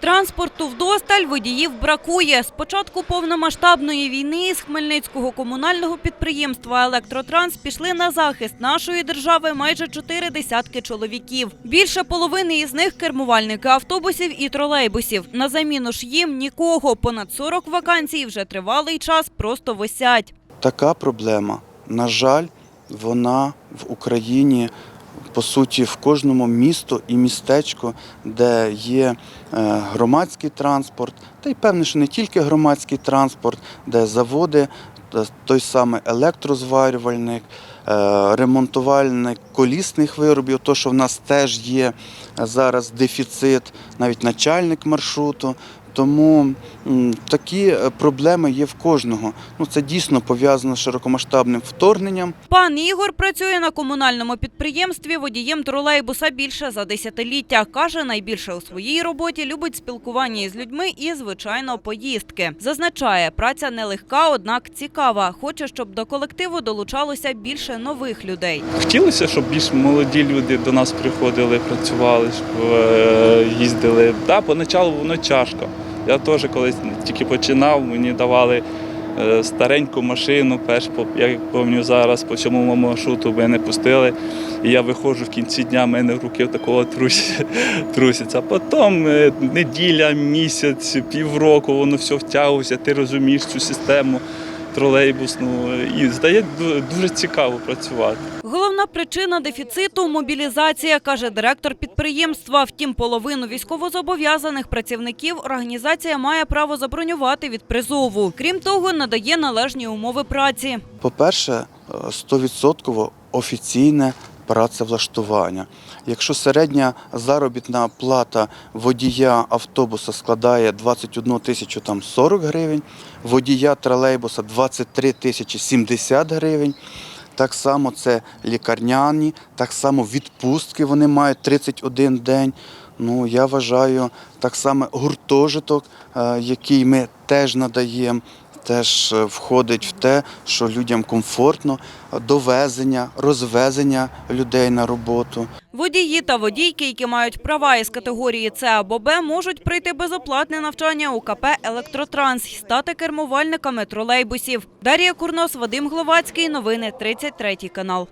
Транспорту вдосталь водіїв бракує. З початку повномасштабної війни з Хмельницького комунального підприємства «Електротранс» пішли на захист нашої держави майже чотири десятки чоловіків. Більше половини із них – кермувальники автобусів і тролейбусів. На заміну ж їм нікого. Понад 40 вакансій вже тривалий час просто висять. Така проблема, на жаль, вона в Україні по суті в кожному місто і містечко, де є е, громадський транспорт, та й певне, що не тільки громадський транспорт, де заводи, той самий електрозварювальник, е, ремонтувальник колісних виробів, то що в нас теж є зараз дефіцит, навіть начальник маршруту. Тому такі е, проблеми є в кожного. Ну це дійсно пов'язано з широкомасштабним вторгненням. Пан Ігор працює на комунальному підприємстві водієм тролейбуса більше за десятиліття. Каже, найбільше у своїй роботі любить спілкування із людьми і, звичайно, поїздки. Зазначає, праця нелегка, однак цікава. Хоче, щоб до колективу долучалося більше нових людей. Хотілося, щоб більш молоді люди до нас приходили, працювали, щоб е, їздили. Да, поначалу воно тяжко. Я теж колись тільки починав, мені давали е, стареньку машину, перш я пам'ятаю зараз по цьому маршруту мене пустили. І я виходжу в кінці дня, в мене руки такого трус- трусяться. Потім е, неділя, місяць, півроку, воно все втягується, ти розумієш цю систему тролейбусну. І здає дуже цікаво працювати. Головна причина дефіциту – мобілізація, каже директор підприємства. Втім, половину військовозобов'язаних працівників організація має право забронювати від призову. Крім того, надає належні умови праці. По-перше, стовідсотково 100% офіційне працевлаштування. Якщо середня заробітна плата водія автобуса складає 21 тисячу 40 гривень, водія тролейбуса 23 тисячі 70 гривень. Так само це лікарняні, так само відпустки вони мають 31 день. Ну, я вважаю, так само гуртожиток, е, який ми теж надаємо, теж е, входить в те, що людям комфортно, довезення, розвезення людей на роботу. Водії та водійки, які мають права із категорії С або Б, можуть пройти безоплатне навчання у КП «Електротранс» і стати кермувальниками тролейбусів. Дар'я Курнос, Вадим Гловацький. Новини 33 канал.